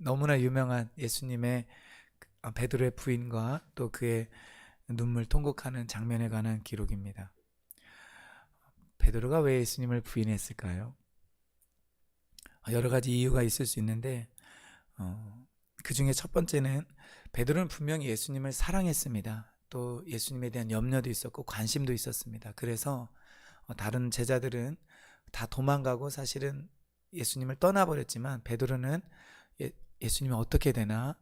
너무나 유명한 예수님의 그- 아, 베드로의 부인과 또 그의 눈물 통곡하는 장면에 관한 기록입니다. 베드로가 왜 예수님을 부인했을까요? 아, 여러 가지 이유가 있을 수 있는데 어, 그 중에 첫 번째는 베드로는 분명히 예수님을 사랑했습니다. 또 예수님에 대한 염려도 있었고 관심도 있었습니다. 그래서 어, 다른 제자들은 다 도망가고 사실은 예수님을 떠나버렸지만 베드로는 예, 예수님이 어떻게 되나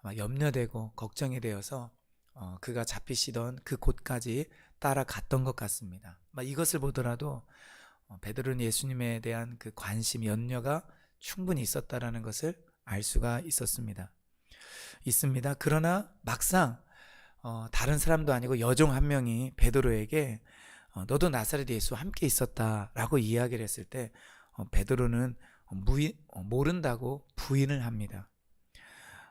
아마 염려되고 걱정이 되어서 어, 그가 잡히시던 그 곳까지 따라갔던 것 같습니다. 막 이것을 보더라도 어, 베드로는 예수님에 대한 그 관심, 염려가 충분히 있었다라는 것을 알 수가 있었습니다. 있습니다. 그러나 막상 어, 다른 사람도 아니고 여종 한 명이 베드로에게 어, 너도 나사렛 예수와 함께 있었다라고 이야기를 했을 때 어, 베드로는 무인, 어, 모른다고 부인을 합니다.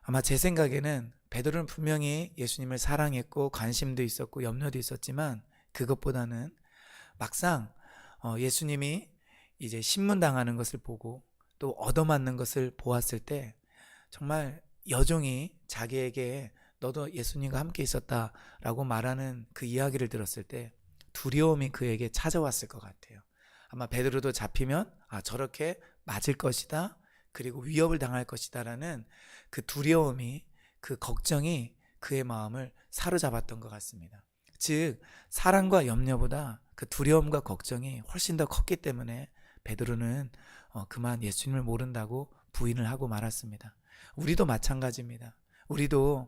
아마 제 생각에는 베드로는 분명히 예수님을 사랑했고 관심도 있었고 염려도 있었지만 그것보다는 막상 어, 예수님이 이제 신문당하는 것을 보고 또 얻어맞는 것을 보았을 때 정말 여종이 자기에게 너도 예수님과 함께 있었다라고 말하는 그 이야기를 들었을 때 두려움이 그에게 찾아왔을 것 같아요. 아마 베드로도 잡히면 아 저렇게 맞을 것이다. 그리고 위협을 당할 것이다라는 그 두려움이 그 걱정이 그의 마음을 사로잡았던 것 같습니다. 즉 사랑과 염려보다 그 두려움과 걱정이 훨씬 더 컸기 때문에 베드로는 어, 그만 예수님을 모른다고 부인을 하고 말았습니다. 우리도 마찬가지입니다. 우리도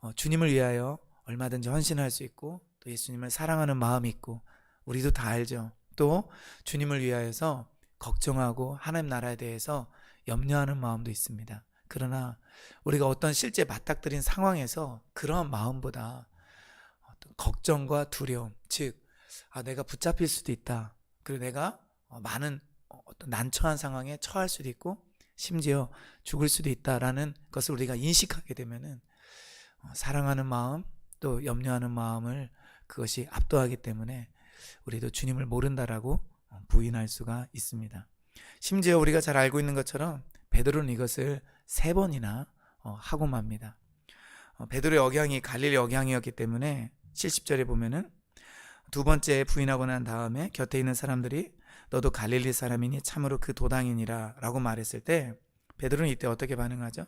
어, 주님을 위하여 얼마든지 헌신할 수 있고 또 예수님을 사랑하는 마음이 있고 우리도 다 알죠. 또 주님을 위하여서 걱정하고 하나님 나라에 대해서 염려하는 마음도 있습니다. 그러나 우리가 어떤 실제 맞닥뜨린 상황에서 그러한 마음보다 걱정과 두려움, 즉, 아, 내가 붙잡힐 수도 있다. 그리고 내가 어, 많은 어, 어떤 난처한 상황에 처할 수도 있고, 심지어 죽을 수도 있다라는 것을 우리가 인식하게 되면은 어, 사랑하는 마음, 또 염려하는 마음을 그것이 압도하기 때문에 우리도 주님을 모른다라고 어, 부인할 수가 있습니다. 심지어 우리가 잘 알고 있는 것처럼 베드로는 이것을 세 번이나 어, 하고 맙니다. 어, 베드로의 억양이 갈릴리 억양이었기 때문에 70절에 보면은 두 번째 부인하고 난 다음에 곁에 있는 사람들이 너도 갈릴리 사람이니 참으로 그 도당이니라 라고 말했을 때 베드로는 이때 어떻게 반응하죠?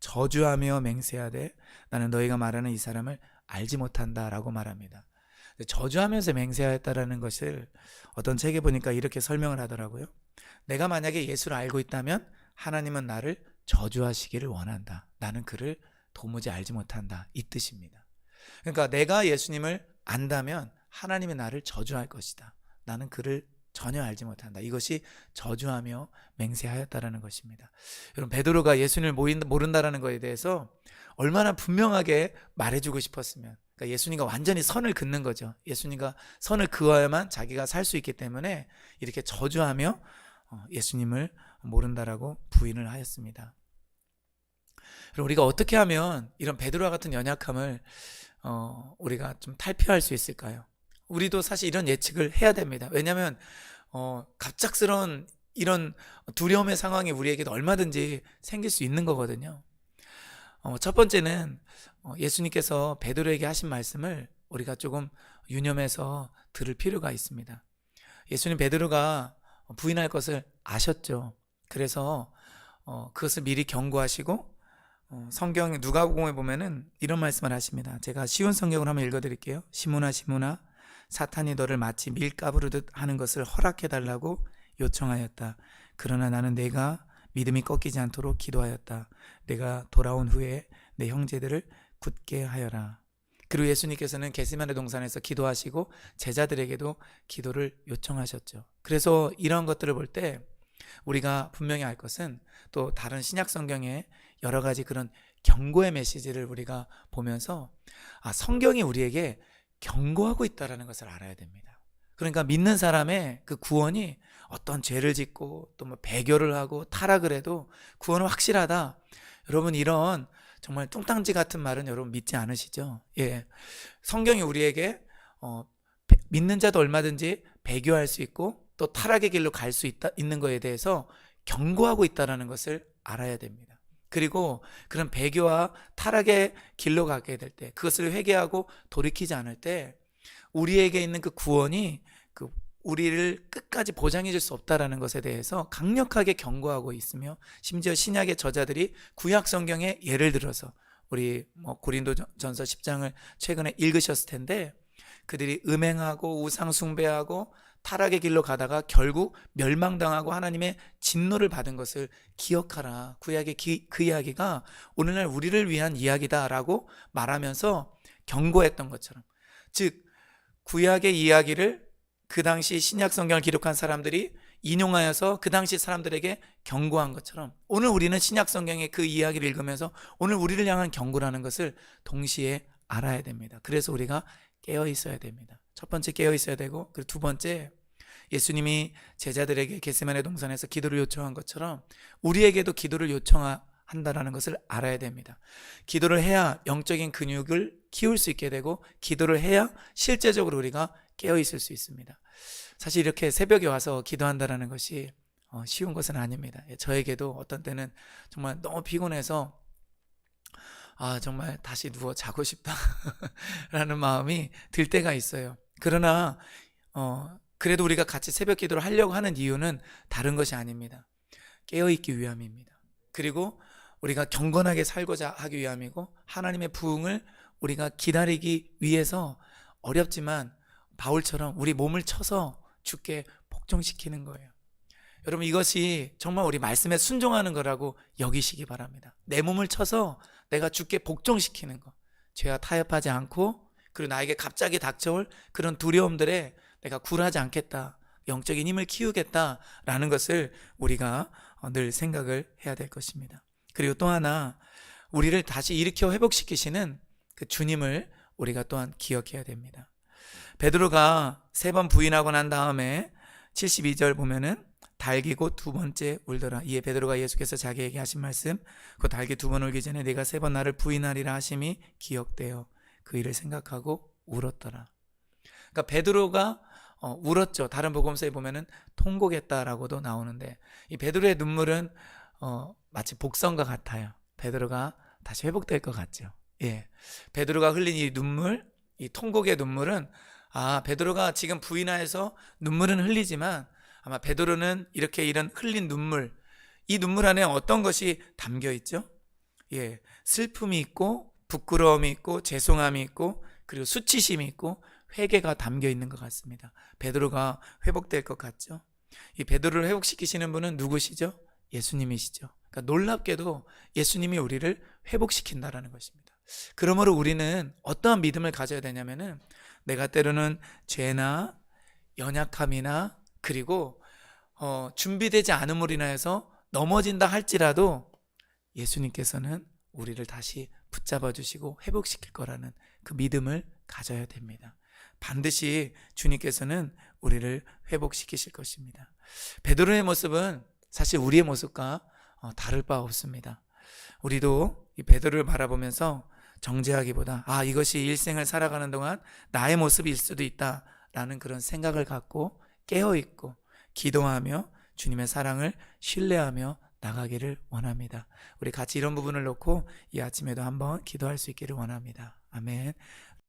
저주하며 맹세하되 나는 너희가 말하는 이 사람을 알지 못한다 라고 말합니다. 저주하면서 맹세하였다라는 것을 어떤 책에 보니까 이렇게 설명을 하더라고요. 내가 만약에 예수를 알고 있다면 하나님은 나를 저주하시기를 원한다. 나는 그를 도무지 알지 못한다. 이 뜻입니다. 그러니까 내가 예수님을 안다면 하나님이 나를 저주할 것이다. 나는 그를 전혀 알지 못한다. 이것이 저주하며 맹세하였다라는 것입니다. 여러분 베드로가 예수님을 모른다라는 것에 대해서 얼마나 분명하게 말해주고 싶었으면 그러니까 예수님과 완전히 선을 긋는 거죠. 예수님과 선을 그어야만 자기가 살 수 있기 때문에 이렇게 저주하며 어, 예수님을 모른다라고 부인을 하였습니다. 그럼 우리가 어떻게 하면 이런 베드로와 같은 연약함을 어, 우리가 좀 탈피할 수 있을까요? 우리도 사실 이런 예측을 해야 됩니다. 왜냐하면 어, 갑작스러운 이런 두려움의 상황이 우리에게도 얼마든지 생길 수 있는 거거든요. 어, 첫 번째는 어, 예수님께서 베드로에게 하신 말씀을 우리가 조금 유념해서 들을 필요가 있습니다. 예수님 베드로가 부인할 것을 아셨죠. 그래서 어, 그것을 미리 경고하시고 어, 성경 누가복음에 보면은 이런 말씀을 하십니다. 제가 쉬운 성경을 한번 읽어드릴게요. 시므나 시므나 사탄이 너를 마치 밀가부르듯 하는 것을 허락해 달라고 요청하였다. 그러나 나는 내가 믿음이 꺾이지 않도록 기도하였다. 내가 돌아온 후에 내 형제들을 굳게 하여라. 그리고 예수님께서는 게시만의 동산에서 기도하시고 제자들에게도 기도를 요청하셨죠. 그래서 이런 것들을 볼 때 우리가 분명히 알 것은 또 다른 신약 성경에 여러 가지 그런 경고의 메시지를 우리가 보면서 아 성경이 우리에게 경고하고 있다라는 것을 알아야 됩니다. 그러니까 믿는 사람의 그 구원이 어떤 죄를 짓고 또 뭐 배교를 하고 타락을 해도 구원은 확실하다. 여러분 이런 정말 뚱땅지 같은 말은 여러분 믿지 않으시죠? 예. 성경이 우리에게 어, 믿는 자도 얼마든지 배교할 수 있고 또 타락의 길로 갈 수 있다 있는 거에 대해서 경고하고 있다라는 것을 알아야 됩니다. 그리고 그런 배교와 타락의 길로 가게 될 때, 그것을 회개하고 돌이키지 않을 때, 우리에게 있는 그 구원이 그 우리를 끝까지 보장해 줄 수 없다라는 것에 대해서 강력하게 경고하고 있으며 심지어 신약의 저자들이 구약 성경에 예를 들어서 우리 뭐 고린도 전서 10장을 최근에 읽으셨을 텐데 그들이 음행하고 우상 숭배하고 타락의 길로 가다가 결국 멸망당하고 하나님의 진노를 받은 것을 기억하라. 구약의 기- 그 이야기가 오늘날 우리를 위한 이야기다라고 말하면서 경고했던 것처럼 즉 구약의 이야기를 그 당시 신약 성경을 기록한 사람들이 인용하여서 그 당시 사람들에게 경고한 것처럼 오늘 우리는 신약 성경의 그 이야기를 읽으면서 오늘 우리를 향한 경고라는 것을 동시에 알아야 됩니다. 그래서 우리가 깨어 있어야 됩니다. 첫 번째 깨어 있어야 되고 그리고 두 번째 예수님이 제자들에게 겟세마네 동산에서 기도를 요청한 것처럼 우리에게도 기도를 요청한다라는 것을 알아야 됩니다. 기도를 해야 영적인 근육을 키울 수 있게 되고 기도를 해야 실제적으로 우리가 깨어 있을 수 있습니다. 사실 이렇게 새벽에 와서 기도한다라는 것이 어, 쉬운 것은 아닙니다. 예, 저에게도 어떤 때는 정말 너무 피곤해서 아 정말 다시 누워 자고 싶다라는 마음이 들 때가 있어요. 그러나 어, 그래도 우리가 같이 새벽 기도를 하려고 하는 이유는 다른 것이 아닙니다. 깨어 있기 위함입니다. 그리고 우리가 경건하게 살고자 하기 위함이고 하나님의 부흥을 우리가 기다리기 위해서 어렵지만 바울처럼 우리 몸을 쳐서 주께 복종시키는 거예요. 여러분 이것이 정말 우리 말씀에 순종하는 거라고 여기시기 바랍니다. 내 몸을 쳐서 내가 주께 복종시키는 거. 죄와 타협하지 않고 그리고 나에게 갑자기 닥쳐올 그런 두려움들에 내가 굴하지 않겠다. 영적인 힘을 키우겠다라는 것을 우리가 어, 늘 생각을 해야 될 것입니다. 그리고 또 하나 우리를 다시 일으켜 회복시키시는 그 주님을 우리가 또한 기억해야 됩니다. 베드로가 세 번 부인하고 난 다음에 72절 보면은 달기고 두 번째 울더라. 이에 베드로가 예수께서 자기에게 하신 말씀, 그 달기 두 번 울기 전에 내가 세 번 나를 부인하리라 하심이 기억되어 그 일을 생각하고 울었더라. 그러니까 베드로가 어, 울었죠. 다른 복음서에 보면은 통곡했다라고도 나오는데 이 베드로의 눈물은 어, 마치 복선과 같아요. 베드로가 다시 회복될 것 같죠. 예, 베드로가 흘린 이 눈물, 이 통곡의 눈물은 아 베드로가 지금 부인하여서 눈물은 흘리지만 아마 베드로는 이렇게 이런 흘린 눈물, 이 눈물 안에 어떤 것이 담겨 있죠? 예, 슬픔이 있고 부끄러움이 있고 죄송함이 있고 그리고 수치심이 있고 회개가 담겨 있는 것 같습니다. 베드로가 회복될 것 같죠? 이 베드로를 회복시키시는 분은 누구시죠? 예수님이시죠. 그러니까 놀랍게도 예수님이 우리를 회복시킨다라는 것입니다. 그러므로 우리는 어떠한 믿음을 가져야 되냐면은 내가 때로는 죄나 연약함이나 그리고 어, 준비되지 않음으로 인하여서 넘어진다 할지라도 예수님께서는 우리를 다시 붙잡아 주시고 회복시킬 거라는 그 믿음을 가져야 됩니다. 반드시 주님께서는 우리를 회복시키실 것입니다. 베드로의 모습은 사실 우리의 모습과 어, 다를 바 없습니다. 우리도 이 베드로를 바라보면서 정죄하기보다 아 이것이 일생을 살아가는 동안 나의 모습일 수도 있다라는 그런 생각을 갖고 깨어 있고 기도하며 주님의 사랑을 신뢰하며 나가기를 원합니다. 우리 같이 이런 부분을 놓고 이 아침에도 한번 기도할 수 있기를 원합니다. 아멘.